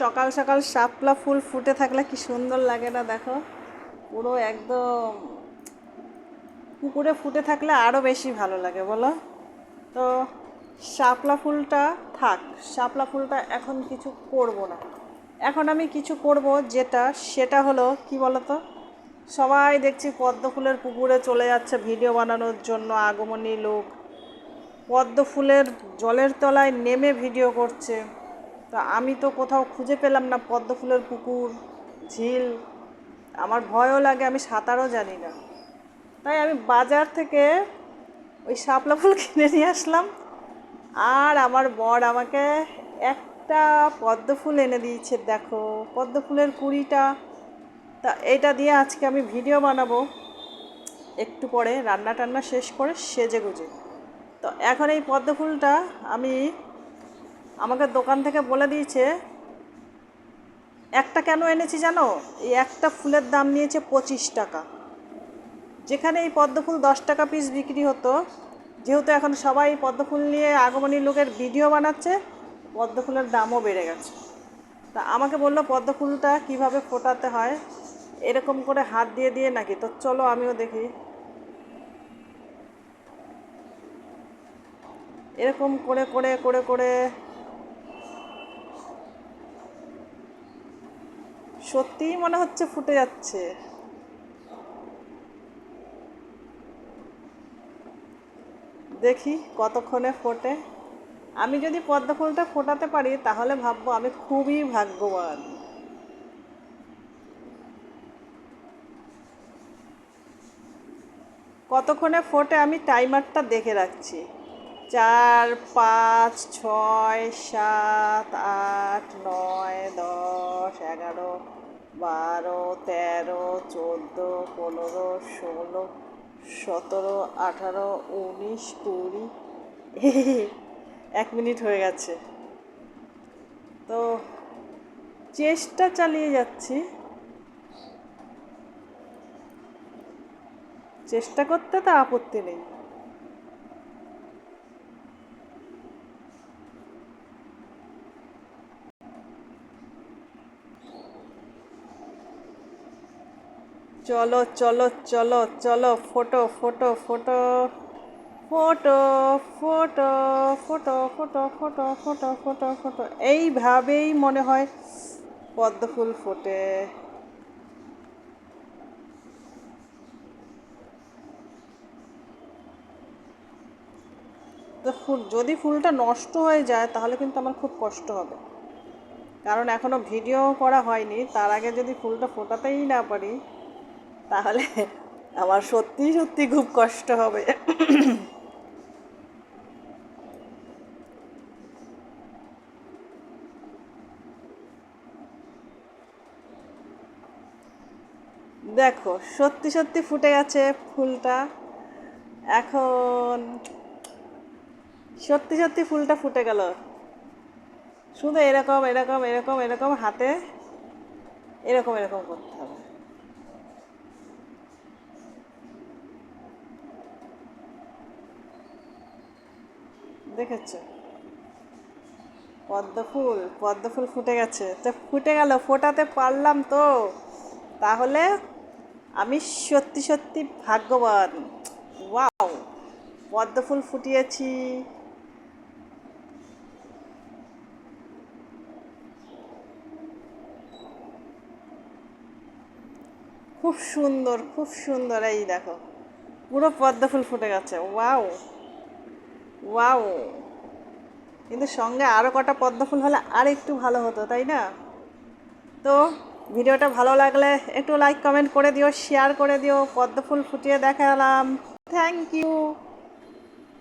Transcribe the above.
সকাল সকাল শাপলা ফুল ফুটে থাকলে কি সুন্দর লাগে না দেখো? পুরো একদম পুকুরে ফুটে থাকলে আরও বেশি ভালো লাগে, বলো? তো শাপলা ফুলটা থাক, শাপলা ফুলটা এখন কিছু করব না। এখন আমি কিছু করব যেটা, সেটা হলো কি বলতো? সবাই দেখছি পদ্ম ফুলের পুকুরে চলে যাচ্ছে ভিডিও বানানোর জন্য আগমনী লোক। পদ্ম ফুলের জলের তলায় নেমে ভিডিও করছে। তা আমি তো কোথাও খুঁজে পেলাম না পদ্ম ফুলের পুকুর, ঝিল। আমার ভয়ও লাগে, আমি সাঁতারও জানি না। তাই আমি বাজার থেকে ওই শাপলা ফুল কিনে নিয়ে আসলাম। আর আমার বর আমাকে একটা পদ্ম ফুল এনে দিয়েছে, দেখো পদ্ম ফুলের কুড়িটা। তা এটা দিয়ে আজকে আমি ভিডিও বানাবো। একটু পরে রান্না টান্না শেষ করে সেজে গুজে। তো এখন এই পদ্ম ফুলটা আমি আমাকে দোকান থেকে বলে দিয়েছে, একটা কেন এনেছি জানো? এই একটা ফুলের দাম নিয়েছে পঁচিশ টাকা। যেখানে এই পদ্ম ফুল দশ টাকা পিস বিক্রি হতো, যেহেতু এখন সবাই পদ্ম ফুল নিয়ে আগমনী লোকের ভিডিও বানাচ্ছে, পদ্ম ফুলের দামও বেড়ে গেছে। তা আমাকে বলল, পদ্ম ফুলটা কীভাবে ফোটাতে হয়? এরকম করে হাত দিয়ে দিয়ে নাকি? তো চলো আমিও দেখি। এরকম করে করে করে করে সত্যিই মনে হচ্ছে ফুটে যাচ্ছে। দেখি কতক্ষণে ফোটে। আমি যদি পদ্ম ফুলটা ফোটাতে পারি, তাহলে ভাববো আমি খুবই ভাগ্যবান। কতক্ষণে ফোটে আমি টাইমারটা দেখে রাখছি। চার, পাঁচ, ছয়, সাত, আট, নয়, দশ, এগারো, বারো, তেরো, চোদ্দ, পনেরো, ষোলো, সতেরো, আঠারো, উনিশ, কুড়ি। এক মিনিট হয়ে গেছে। তো চেষ্টা চালিয়ে যাচ্ছি। চেষ্টা করতে তো আপত্তি নেই। চলো চলো চলো চলো photo photo photo photo photo photo photo photo photo photo photo এইভাবেই মনে হয় পদ্ম ফুল ফোটে ফুল যদি ফুলটা নষ্ট হয়ে যায় তাহলে কিন্তু আমার খুব কষ্ট হবে কারণ এখনও ভিডিও করা হয়নি তার আগে যদি ফুলটা ফোটাতেই না পারি তাহলে আমার সত্যি সত্যি খুব কষ্ট হবে। দেখো, সত্যি সত্যি ফুটে গেছে ফুলটা। এখন সত্যি সত্যি ফুলটা ফুটে গেল। শুধু এরকম এরকম এরকম এরকম হাতে এরকম এরকম করতে হবে। দেখেছ? পদ্ম ফুল পদ্ম ফুল ফুটে গেছে। তো ফুটে গেল, ফোটাতে পারলাম তো। তাহলে আমি সত্যি সত্যি ভাগ্যবান। ওয়াও, পদ্ম ফুল ফুটিয়েছি। খুব সুন্দর খুব সুন্দর। এই দেখো, পুরো পদ্ম ফুল ফুটে গেছে। ওয়াও। ওয়াও। কিন্তু সঙ্গে আরও কটা পদ্ম ফুল হলে আর একটু ভালো হতো, তাই না? তো ভিডিওটা ভালো লাগলে একটু লাইক কমেন্ট করে দিও শেয়ার করে দিও, পদ্ম ফুল ফুটিয়ে দেখালাম। Thank you